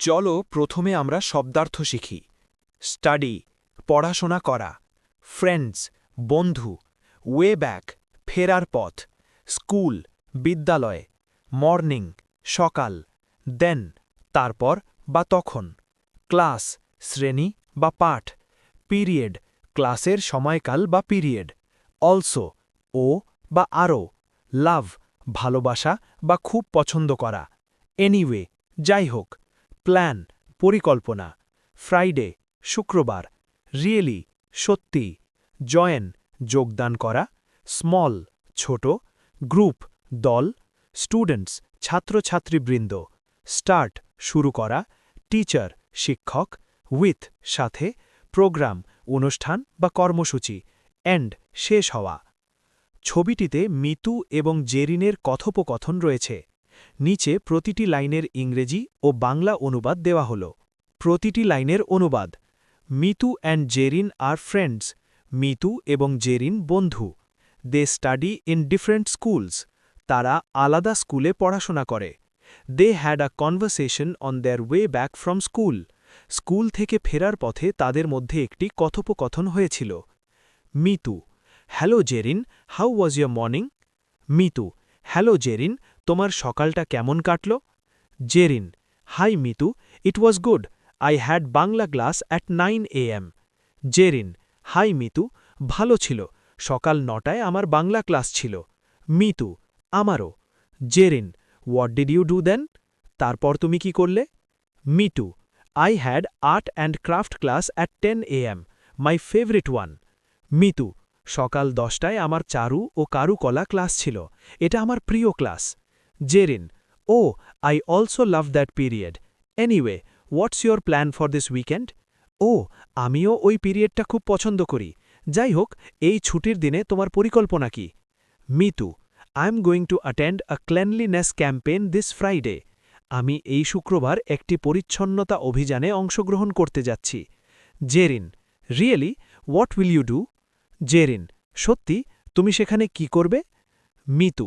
চলো প্রথমে আমরা শব্দার্থ শিখি। স্টাডি, পড়াশোনা করা। ফ্রেন্ডস, বন্ধু। ওয়ে ব্যাক, ফেরার পথ। স্কুল, বিদ্যালয়। মর্নিং, সকাল। দেন, তারপর বা তখন। ক্লাস, শ্রেণি বা পাঠ। পিরিয়ড, ক্লাসের সময়কাল বা পিরিয়ড। অলসো, ও বা আরও লাভ, ভালোবাসা বা খুব পছন্দ করা। এনিওয়ে, যাই হোক। প্ল্যান, পরিকল্পনা। ফ্রাইডে, শুক্রবার। রিয়েলি, সত্যি। জয়েন, যোগদান করা। স্মল, ছোট। গ্রুপ, দল। স্টুডেন্টস, ছাত্রছাত্রীবৃন্দ। স্টার্ট, শুরু করা। টিচার, শিক্ষক। উইথ, সাথে। প্রোগ্রাম, অনুষ্ঠান বা কর্মসূচি। এন্ড, শেষ হওয়া। ছবিটিতে মিতু এবং জেরিনের কথোপকথন রয়েছে। নিচে প্রতিটি লাইনের ইংরেজি ও বাংলা অনুবাদ দেওয়া হল। প্রতিটি লাইনের অনুবাদ, Mitu and Jerin are friends, Mitu এবং জেরিন বন্ধু। They study in different schools, তারা আলাদা স্কুলে পড়াশোনা করে। They had a conversation on their way back from school. School থেকে ফেরার পথে তাদের মধ্যে একটি কথোপকথন হয়েছিল। Mitu, hello Jerin, how was your morning? Mitu, hello Jerin তোমার সকালটা কেমন কাটল? Jerin, hi Mitu, it was good, I had Bangla class at nine A M. Jerin, hi Mitu, ভালো ছিল, সকাল নটায় আমার বাংলা ক্লাস ছিল। মিতু, আমারও। Jerin, what did you do then? তারপর তুমি কি করলে? Mitu I had art and craft class at ten A M, my favourite one. Mitu, সকাল দশটায় আমার চারু ও কারুকলা ক্লাস ছিল, এটা আমার প্রিয় class. Jerin oh I also love that period anyway what's your plan for this weekend ও আমিও ওই পিরিয়ডটা খুব পছন্দ করি। যাই হোক, এই ছুটির দিনে তোমার পরিকল্পনা কি? Mitu I am going to attend a cleanliness campaign this Friday আমি এই শুক্রবার একটি পরিচ্ছন্নতা অভিযানে অংশগ্রহণ করতে যাচ্ছি। Jerin really what will you do Jerin সত্যি, তুমি সেখানে কি করবে? Mitu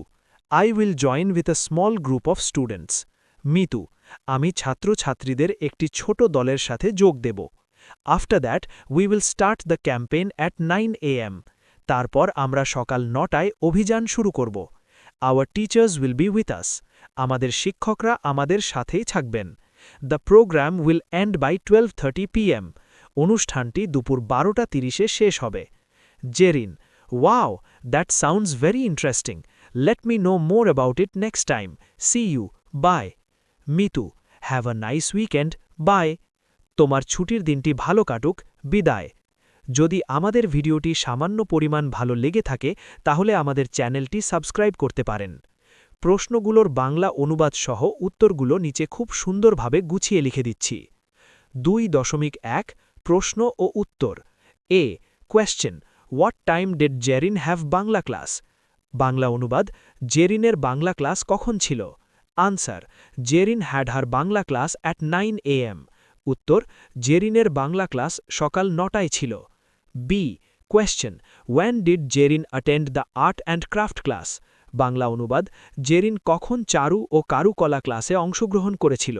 I will join with a small group of students Mitu, আমি ছাত্রছাত্রীদের একটি ছোট দলের সাথে যোগ দেব। After that we will start the campaign at nine A M তারপর আমরা সকাল নটায় অভিযান শুরু করব। Our teachers will be with us আমাদের শিক্ষকরা আমাদের সাথেই থাকবেন। The programme will end by twelve thirty PM অনুষ্ঠানটি দুপুর বারোটা তিরিশে শেষ হবে। Jerin wow that sounds very interesting let me know more about it next time see you bye Mitu have a nice weekend bye তোমার ছুটির দিনটি ভালো কাটুক। বিদায়। যদি আমাদের ভিডিওটি সামান্য পরিমাণ ভালো লেগে থাকে, তাহলে আমাদের চ্যানেলটি সাবস্ক্রাইব করতে পারেন। প্রশ্নগুলোর বাংলা অনুবাদ সহ উত্তরগুলো নিচে খুব সুন্দরভাবে গুছিয়ে লিখে দিচ্ছি। দুই দশমিক এক, প্রশ্ন ও উত্তর। A question what time did Jerin have Bangla class Bangla অনুবাদ, জেরিনের বাংলা ক্লাস কখন ছিল? Answer, Jerin had her Bangla class at nine A M. উত্তর, জেরিনের বাংলা ক্লাস সকাল নটায় ছিল। B question when did Jerin attend the art and craft class Bangla অনুবাদ, জেরিন কখন চারু ও কারুকলা ক্লাসে অংশগ্রহণ করেছিল?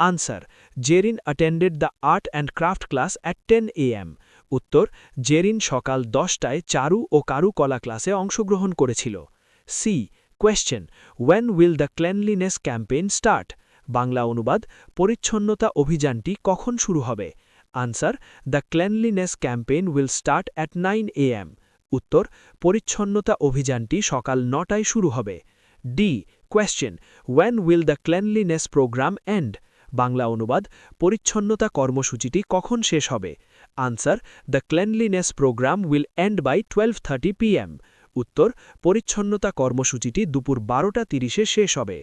Answer, Jerin attended the art and craft class at ten A M. উত্তর, জেরিন সকাল দশটায় চারু ও কারুকলা ক্লাসে অংশগ্রহণ করেছিল। C question when will the cleanliness campaign start Bangla অনুবাদ, পরিচ্ছন্নতা অভিযানটি কখন শুরু হবে? Answer the cleanliness campaign will start at nine A M উত্তর, পরিচ্ছন্নতা অভিযানটি সকাল নটায় শুরু হবে। D question when will the cleanliness programme end Bangla অনুবাদ, পরিচ্ছন্নতা কর্মসূচিটি কখন শেষ হবে? Answer the cleanliness programme will end by twelve thirty PM উত্তর পরিচ্ছন্নতা কর্মসূচিটি দুপুর বারোটা তিরিশে শেষ হবে